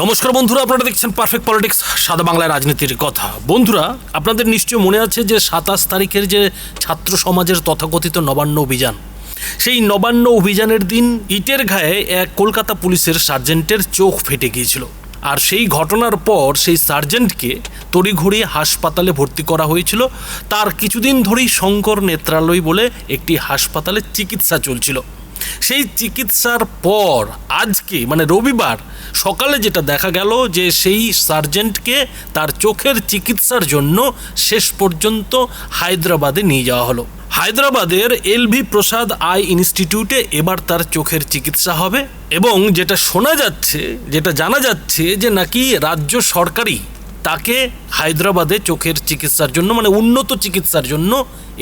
নমস্কার বন্ধুরা, আপনারা দেখছেন পারফেক্ট পলিটিক্স সাদা বাংলায় রাজনীতির কথা। বন্ধুরা, আপনাদের নিশ্চয় মনে আছে যে সাতাশ তারিখের যে ছাত্র সমাজের তথাকথিত নবান্ন অভিযান, সেই নবান্ন অভিযানের দিন ইটের ঘায়ে এক কলকাতা পুলিশের সার্জেন্টের চোখ ফেটে গিয়েছিল। আর সেই ঘটনার পর সেই সার্জেন্টকে তড়িঘড়ি হাসপাতালে ভর্তি করা হয়েছিল। তার কিছুদিন ধরেই শঙ্কর নেত্রালয় বলে একটি হাসপাতালে চিকিৎসা চলছিল। সেই চিকিৎসার পর আজকে মানে রবিবার, সকালে যেটা দেখা গেল যে সেই সার্জেন্টকে তার চোখের চিকিৎসার জন্য শেষ পর্যন্ত হায়দ্রাবাদে নিয়ে যাওয়া হলো। হায়দ্রাবাদের এলভি প্রসাদ আই ইনস্টিটিউটে এবার তার চোখের চিকিৎসা হবে এবং যেটা শোনা যাচ্ছে, যেটা জানা যাচ্ছে যে নাকি রাজ্য সরকারই তাকে হায়দ্রাবাদে চোখের চিকিৎসার জন্য মানে উন্নত চিকিৎসার জন্য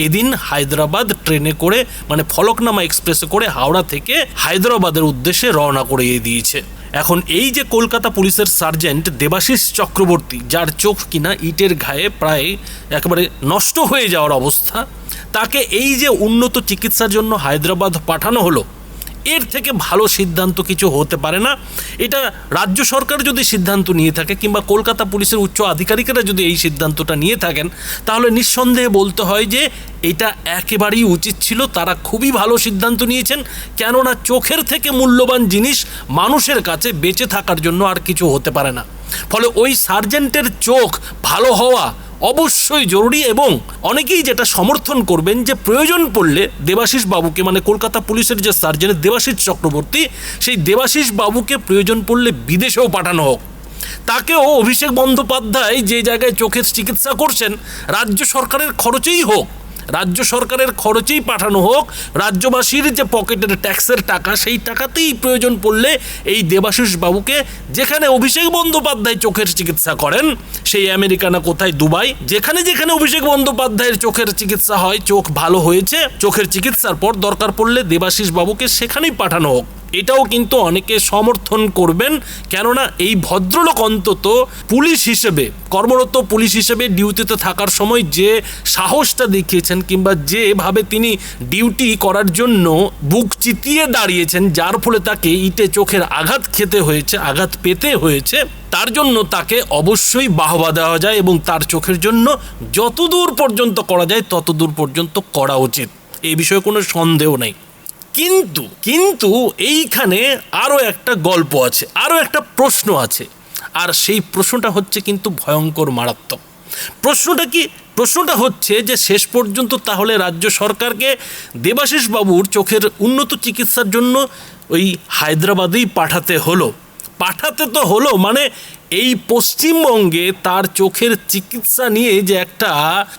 এদিন হায়দ্রাবাদ ট্রেনে করে মানে ফলকনামা এক্সপ্রেসে করে হাওড়া থেকে হায়দ্রাবাদের উদ্দেশ্যে রওনা করিয়ে দিয়েছে। এখন এই যে কলকাতা পুলিশের সার্জেন্ট দেবাশিস চক্রবর্তী, যার চোখ কিনা ইটের ঘায়ে প্রায় একেবারে নষ্ট হয়ে যাওয়ার অবস্থা, তাকে এই যে উন্নত চিকিৎসার জন্য হায়দ্রাবাদ পাঠানো হলো এর থেকে ভালো সিদ্ধান্ত কিছু হতে পারে না। এটা রাজ্য সরকার যদি সিদ্ধান্ত নিয়ে থাকে কিংবা কলকাতা পুলিশের উচ্চ আধিকারিকেরা যদি এই সিদ্ধান্তটা নিয়ে থাকেন, তাহলে নিঃসন্দেহে বলতে হয় যে এটা একেবারেই উচিত ছিল। তারা খুবই ভালো সিদ্ধান্ত নিয়েছেন। কেননা চোখের থেকে মূল্যবান জিনিস মানুষের কাছে বেঁচে থাকার জন্য আর কিছু হতে পারে না। ফলে ওই সার্জেন্টের চোখ ভালো হওয়া অবশ্যই জরুরি এবং অনেকেই যেটা সমর্থন করবেন যে প্রয়োজন পড়লে দেবাশিস বাবুকে মানে কলকাতা পুলিশের যে সার্জেন্ট দেবাশিস চক্রবর্তী, সেই দেবাশিস বাবুকে প্রয়োজন পড়লে বিদেশেও পাঠানো হোক। তাকেও অভিষেক বন্দ্যোপাধ্যায় যে জায়গায় চোখের চিকিৎসা করছেন, রাজ্য সরকারের খরচেই হোক। রাজ্য সরকারের খরচেই পাঠানো হোক, রাজ্যবাসীর যে পকেটের ট্যাক্সের টাকা, সেই টাকাতেই প্রয়োজন পড়লে এই দেবাশিস বাবুকে যেখানে অভিষেক বন্দ্যোপাধ্যায় চোখের চিকিৎসা করেন, সেই আমেরিকা না কোথায়, দুবাই, যেখানে যেখানে অভিষেক বন্দ্যোপাধ্যায়ের চোখের চিকিৎসা হয়, চোখ ভালো হয়েছে, চোখের চিকিৎসার পর দরকার পড়লে দেবাশিস বাবুকে সেখানেই পাঠানো হোক। এটাও কিন্তু অনেকে সমর্থন করবেন। কেননা এই ভদ্রলোক অন্তত পুলিশ হিসেবে, কর্মরত পুলিশ হিসেবে ডিউটিতে থাকার সময় যে সাহসটা দেখিয়েছেন কিংবা যেভাবে তিনি ডিউটি করার জন্য বুক চিতিয়ে দাঁড়িয়েছেন, যার ফলে তাকে ইটে চোখের আঘাত খেতে হয়েছে, আঘাত পেতে হয়েছে, তার জন্য তাকে অবশ্যই বাহবা দেওয়া যায় এবং তার চোখের জন্য যতদূর পর্যন্ত করা যায়, ততদূর পর্যন্ত করা উচিত। এই বিষয়ে কোনো সন্দেহ নেই। কিন্তু কিন্তু এইখানে আরও একটা গল্প আছে আরও একটা প্রশ্ন আছে। আর সেই প্রশ্নটা হচ্ছে কিন্তু ভয়ঙ্কর মারাত্মক। প্রশ্নটা কি, প্রশ্নটা হচ্ছে যে শেষ পর্যন্ত তাহলে রাজ্য সরকারকে দেবাশিস বাবুর চোখের উন্নত চিকিৎসার জন্য ওই হায়দ্রাবাদেই পাঠাতে হলো। পাঠাতে তো হলো মানে এই পশ্চিমবঙ্গে তার চোখের চিকিৎসা নিয়ে যে একটা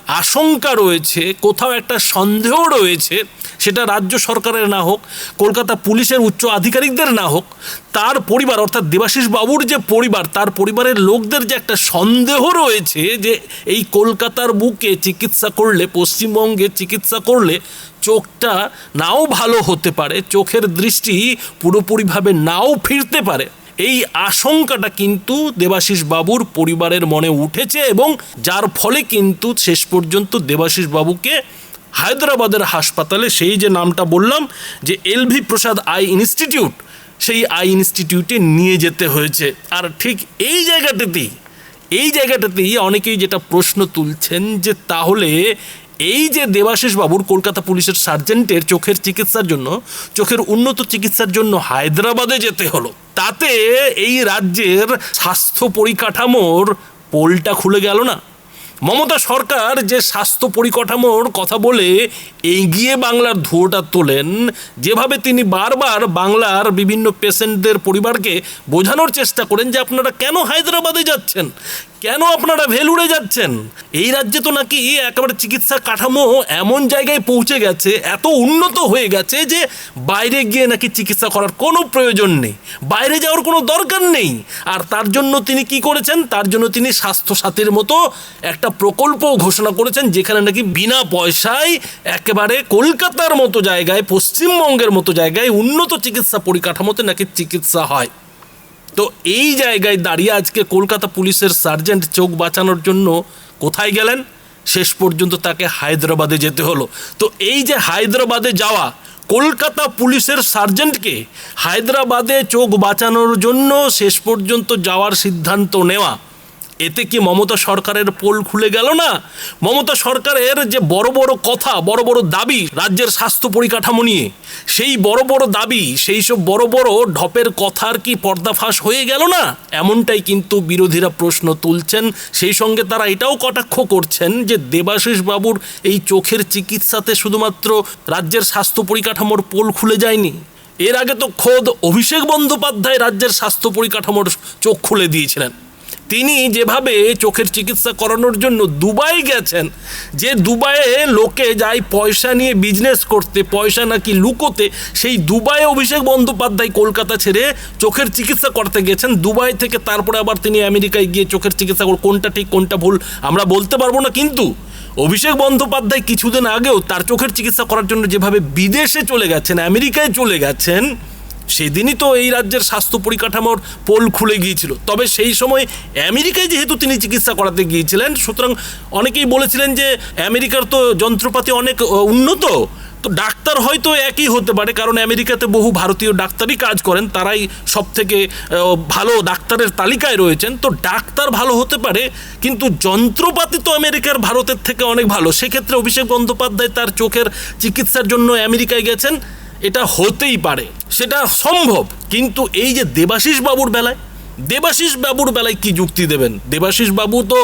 আশঙ্কা রয়েছে, কোথাও একটা সন্দেহ রয়েছে সেটা রাজ্য সরকারের না হোক, কলকাতা পুলিশের উচ্চ আধিকারিকদের না হোক, তার পরিবার, অর্থাৎ দেবাশিস বাবুর যে পরিবার, তার পরিবারের লোকদের যে একটা সন্দেহ রয়েছে যে এই কলকাতার বুকে চিকিৎসা করলে, পশ্চিমবঙ্গে চিকিৎসা করলে চোখটা নাও ভালো হতে পারে, চোখের দৃষ্টি পুরোপুরিভাবে নাও ফিরতে পারে। এই আশঙ্কাটা কিন্তু দেবাশিস বাবুর পরিবারের মনে উঠেছে এবং যার ফলে কিন্তু শেষ পর্যন্ত দেবাশিস বাবুকে হায়দ্রাবাদের হাসপাতালে সেই যে নামটা বললাম, যে এলভি প্রসাদ আই ইনস্টিটিউট, সেই আই ইনস্টিটিউটে নিয়ে যেতে হয়েছে। আর ঠিক এই জায়গাটাতেই এই জায়গাটাতেই অনেকেই যেটা প্রশ্ন তুলছেন যে তাহলে এই যে দেবাশিস বাবুর কলকাতা পুলিশের সার্জেন্টের চোখের চিকিৎসার জন্য, চোখের উন্নত চিকিৎসার জন্য হায়দ্রাবাদে যেতে হলো, তাতে এই রাজ্যের স্বাস্থ্য পরিকাঠামোর পোলটা খুলে গেল না? মমতা সরকার যে স্বাস্থ্য পরিকাঠামোর কথা বলে এগিয়ে বাংলার ধুয়োটা তোলেন, যেভাবে তিনি বারবার বাংলার বিভিন্ন পেশেন্টদের পরিবারকে বোঝানোর চেষ্টা করেন যে আপনারা কেন হায়দ্রাবাদে যাচ্ছেন? কেন আপনারা ভেলুড়ে যাচ্ছেন? এই রাজ্যে তো নাকি একেবারে চিকিৎসা কাঠামো এমন জায়গায় পৌঁছে গেছে, এত উন্নত হয়ে গেছে যে বাইরে গিয়ে নাকি চিকিৎসা করার কোনো প্রয়োজন নেই। বাইরে যাওয়ার কোনো দরকার নেই। আর তার জন্য তিনি কি করেছেন? তার জন্য তিনি স্বাস্থ্য সাথীর মতো একটা প্রকল্প ঘোষণা করেছেন, যেখানে নাকি বিনা পয়সায় একেবারে কলকাতার মতো জায়গায়, পশ্চিমবঙ্গের মতো জায়গায় উন্নত চিকিৎসা পরিকাঠামোতে নাকি চিকিৎসা হয়। তো এই জায়গায় দাঁড়িয়ে আজকে কলকাতা পুলিশের সার্জেন্ট চোখ বাঁচানোর জন্য কোথায় গেলেন? শেষ পর্যন্ত তাকে হায়দ্রাবাদে যেতে হলো। তো এই যে হায়দ্রাবাদে যাওয়া, কলকাতা পুলিশের সার্জেন্টকে হায়দ্রাবাদে চোখ বাঁচানোর জন্য শেষ পর্যন্ত যাওয়ার সিদ্ধান্ত নেওয়া এতে কি মমতা সরকারের পোল খুলে গেল না? মমতা সরকারের যে বড় বড় কথা, বড় বড় দাবি রাজ্যের স্বাস্থ্য পরিকাঠামো নিয়ে, সেই বড় বড় দাবি, সেই সব বড় বড় ঢপের কথার কি পর্দাফাশ হয়ে গেল না? এমনটাই কিন্তু বিরোধীরা প্রশ্ন তুলছেন। সেই সঙ্গে তারা এটাও কটাক্ষ করছেন যে দেবাশিস বাবুর এই চোখের চিকিৎসাতে শুধুমাত্র রাজ্যের স্বাস্থ্য পরিকাঠামোর পোল খুলে যায়নি। এর আগে তো খোদ অভিষেক বন্দ্যোপাধ্যায় রাজ্যের স্বাস্থ্য পরিকাঠামোর চোখ খুলে দিয়েছিলেন। তিনি যেভাবে চোখের চিকিৎসা করানোর জন্য দুবাই গেছেন, যে দুবাইয়ে লোকে যায় পয়সা নিয়ে বিজনেস করতে, পয়সা নাকি লুকোতে, সেই দুবাইয়ে অভিষেক বন্দ্যোপাধ্যায় কলকাতা ছেড়ে চোখের চিকিৎসা করতে গেছেন। দুবাই থেকে তারপরে আবার তিনি আমেরিকায় গিয়ে চোখের চিকিৎসা করে কোনটা ঠিক, কোনটা ভুল, আমরা বলতে পারব না। কিন্তু অভিষেক বন্দ্যোপাধ্যায় কিছুদিন আগেও তার চোখের চিকিৎসা করার জন্য যেভাবে বিদেশে চলে গেছেন, আমেরিকায় চলে গেছেন সেদিনই তো এই রাজ্যের স্বাস্থ্য পরিকাঠামোর পোল খুলে গিয়েছিল। তবে সেই সময় আমেরিকায় যেহেতু তিনি চিকিৎসা করাতে গিয়েছিলেন, সুতরাং অনেকেই বলেছিলেন যে আমেরিকার তো যন্ত্রপাতি অনেক উন্নত, তো ডাক্তার হয়তো একই হতে পারে, কারণ আমেরিকাতে বহু ভারতীয় ডাক্তারই কাজ করেন, তারাই সব থেকে ভালো ডাক্তারের তালিকায় রয়েছেন। তো ডাক্তার ভালো হতে পারে, কিন্তু যন্ত্রপাতি তো আমেরিকার ভারতের থেকে অনেক ভালো। সেক্ষেত্রে অভিষেক বন্দ্যোপাধ্যায় তার চোখের চিকিৎসার জন্য আমেরিকায় গেছেন। এটা হতেই পারে, সেটা সম্ভব। কিন্তু এই যে দেবাশিস বাবুর বেলায়, দেবাশিস বাবুর বেলায় কি যুক্তি দেবেন? দেবাশিস বাবু তো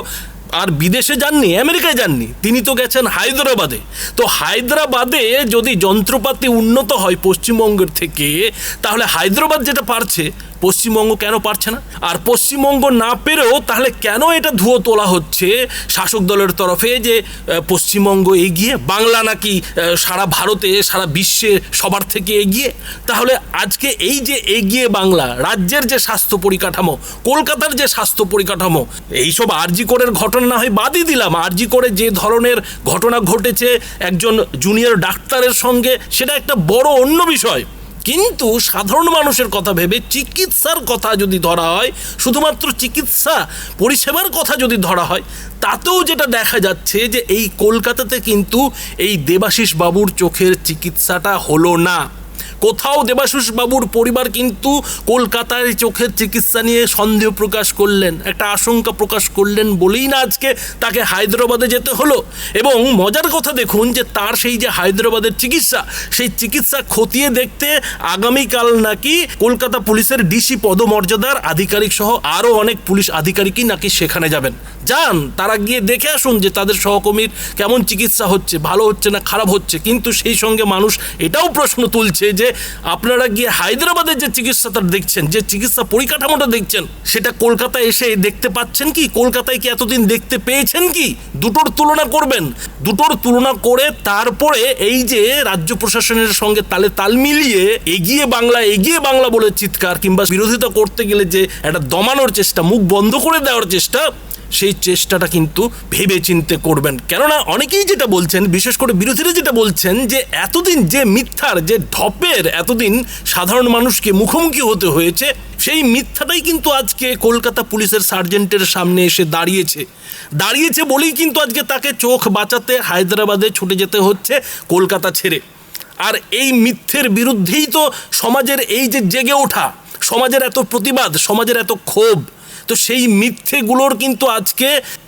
আর বিদেশে যাননি, আমেরিকায় যাননি, তিনি তো গেছেন হায়দ্রাবাদে। তো হায়দ্রাবাদে যদি যন্ত্রপাতি উন্নত হয় পশ্চিমবঙ্গের থেকে, তাহলে হায়দ্রাবাদ যেটা পারছে পশ্চিমবঙ্গ কেন পারছে না? আর পশ্চিমবঙ্গ না পেরেও তাহলে কেন এটা ধুয়ো তোলা হচ্ছে শাসক দলের তরফে যে পশ্চিমবঙ্গ এগিয়ে, বাংলা নাকি সারা ভারতে, সারা বিশ্বে সবার থেকে এগিয়ে? তাহলে আজকে এই যে এগিয়ে বাংলা, রাজ্যের যে স্বাস্থ্য পরিকাঠামো, কলকাতার যে স্বাস্থ্য পরিকাঠামো, এইসব আরজি করের ঘটনা না হয় বাদই দিলাম। আরজি করে যে ধরনের ঘটনা ঘটেছে, একজন জুনিয়র ডাক্তারের সঙ্গে, সেটা একটা বড় অন্য বিষয়। কিন্তু সাধারণ মানুষের কথা ভেবে চিকিৎসার কথা যদি ধরা হয়, শুধুমাত্র চিকিৎসা পরিষেবার কথা যদি ধরা হয়, তাতেও যেটা দেখা যাচ্ছে যে এই কলকাতাতে কিন্তু এই দেবাশিস বাবুর চোখের চিকিৎসাটা হলো না। কোথাও দেবাশিস বাবুর পরিবার কিন্তু কলকাতায় চোখের চিকিৎসা নিয়ে সন্দেহ প্রকাশ করলেন, একটা আশঙ্কা প্রকাশ করলেন বলেই না আজকে তাকে হায়দ্রাবাদে যেতে হলো। এবং মজার কথা দেখুন যে তার সেই যে হায়দ্রাবাদের চিকিৎসা, সেই চিকিৎসা খতিয়ে দেখতে আগামীকাল নাকি কলকাতা পুলিশের ডিসি পদমর্যাদার আধিকারিক সহ আরও অনেক পুলিশ আধিকারিকই নাকি সেখানে যাবেন। যান, তারা গিয়ে দেখে আসুন যে তাদের সহকর্মীর কেমন চিকিৎসা হচ্ছে, ভালো হচ্ছে না খারাপ হচ্ছে। কিন্তু সেই সঙ্গে মানুষ এটাও প্রশ্ন তুলছে যে আপনারা গিয়ে হায়দ্রাবাদের যে চিকিৎসাটা দেখছেন, যে চিকিৎসা পরিকাঠামোটা দেখছেন, সেটা কলকাতায় এসে দেখতে পাচ্ছেন কি? কলকাতায় কি এতদিন দেখতে পেয়েছেন কি? দুটোর তুলনা করবেন। দুটোর তুলনা করে তারপরে এই যে রাজ্য প্রশাসনের সঙ্গে তালে তাল মিলিয়ে এগিয়ে বাংলা এগিয়ে বাংলা বলে চিৎকার কিংবা বিরোধিতা করতে গেলে যে একটা দমানোর চেষ্টা, মুখ বন্ধ করে দেওয়ার চেষ্টা সেই চেষ্টাটা কিন্তু ভেবে চিনতে করবেন। কেননা অনেকেই যেটা বলছেন, বিশেষ করে বিরোধীরা যেটা বলছেন যে, এতদিন যে মিথ্যার, যে ঢপের এতদিন সাধারণ মানুষকে মুখোমুখি হতে হয়েছে, সেই মিথ্যাটাই কিন্তু আজকে কলকাতা পুলিশের সার্জেন্টের সামনে এসে দাঁড়িয়েছে। দাঁড়িয়েছে বলেই কিন্তু আজকে তাকে চোখ বাঁচাতে, হায়দ্রাবাদে ছুটে যেতে হচ্ছে, কলকাতা ছেড়ে। আর এই মিথ্যের বিরুদ্ধেই তো সমাজের এই যে জেগে ওঠা, সমাজের এত প্রতিবাদ, সমাজের এত ক্ষোভ তো সেই মিথ্যেগুলোর কিন্তু আজকে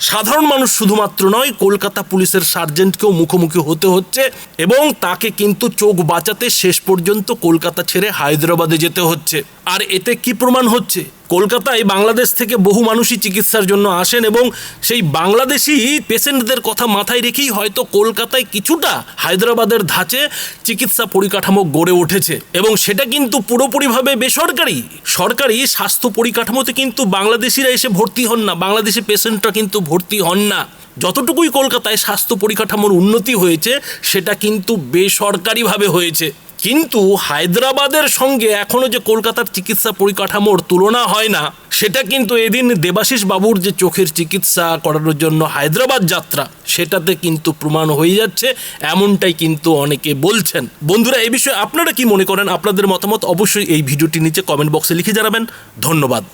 সাধারণ মানুষ শুধুমাত্র নয়, কলকাতা পুলিশের সার্জেন্টকেও মুখোমুখি হতে হচ্ছে এবং তাকে কিন্তু চোখ বাঁচাতে শেষ পর্যন্ত কলকাতা ছেড়ে হায়দ্রাবাদে যেতে হচ্ছে। আর এতে কি প্রমাণ হচ্ছে? কলকাতায় বাংলাদেশ থেকে বহু মানুষই চিকিৎসার জন্য আসেন এবং সেই বাংলাদেশি পেশেন্টদের কথা মাথায় রেখেই হয়তো কলকাতায় কিছুটা হায়দ্রাবাদের ধাঁচে চিকিৎসা পরিকাঠামো গড়ে উঠেছে। এবং সেটা কিন্তু পুরোপুরিভাবে বেসরকারি। সরকারি স্বাস্থ্য পরিকাঠামোতে কিন্তু বাংলাদেশিরা এসে ভর্তি হন না। বাংলাদেশি পেশেন্টরা কিন্তু ভর্তি হন না। যতটুকুই কলকাতায় স্বাস্থ্য পরিকাঠামোর উন্নতি হয়েছে, সেটা কিন্তু বেসরকারিভাবে হয়েছে। কিন্তু হায়দ্রাবাদের সঙ্গে এখনও যে কলকাতার চিকিৎসা পরিকাঠামোর তুলনা হয় না, সেটা কিন্তু এদিন দেবাশিস বাবুর যে চোখের চিকিৎসা করানোর জন্য হায়দ্রাবাদ যাত্রা, সেটাতে কিন্তু প্রমাণ হয়ে যাচ্ছে, এমনটাই কিন্তু অনেকে বলছেন। বন্ধুরা, এই বিষয়ে আপনারা কি মনে করেন? আপনাদের মতামত অবশ্যই এই ভিডিওটি নিচে কমেন্ট বক্সে লিখে জানাবেন। ধন্যবাদ।